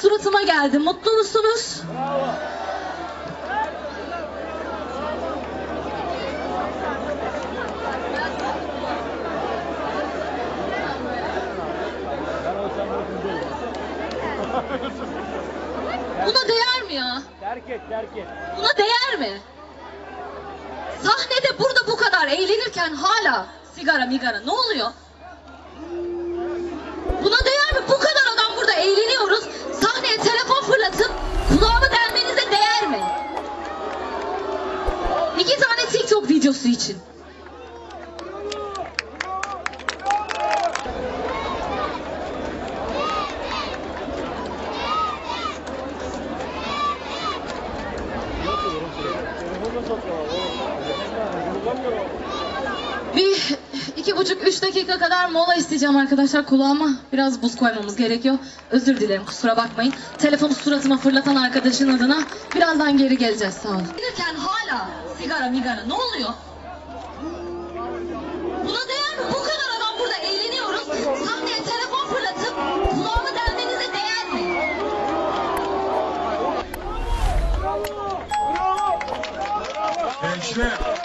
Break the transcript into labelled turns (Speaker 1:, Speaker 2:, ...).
Speaker 1: suratıma geldi. Mutlu musunuz? Buna değer mi ya? Terk et, terk et. Buna değer mi? Sahnede burada bu kadar eğlenirken hala sigara migara ne oluyor? Buna değer İki tane TikTok videosu için. Bir iki buçuk üç dakika kadar mola isteyeceğim arkadaşlar. Kulağıma biraz buz koymamız gerekiyor. Özür dilerim kusura bakmayın. Telefonu suratıma fırlatan arkadaşın adına birazdan geri geleceğiz sağ olun. Gelirken hala sigara migara ne oluyor? Buna değer mi? Bu kadar adam burada eğleniyoruz. Sahneye telefon fırlatıp kulağımı delmenize değer mi? Gençler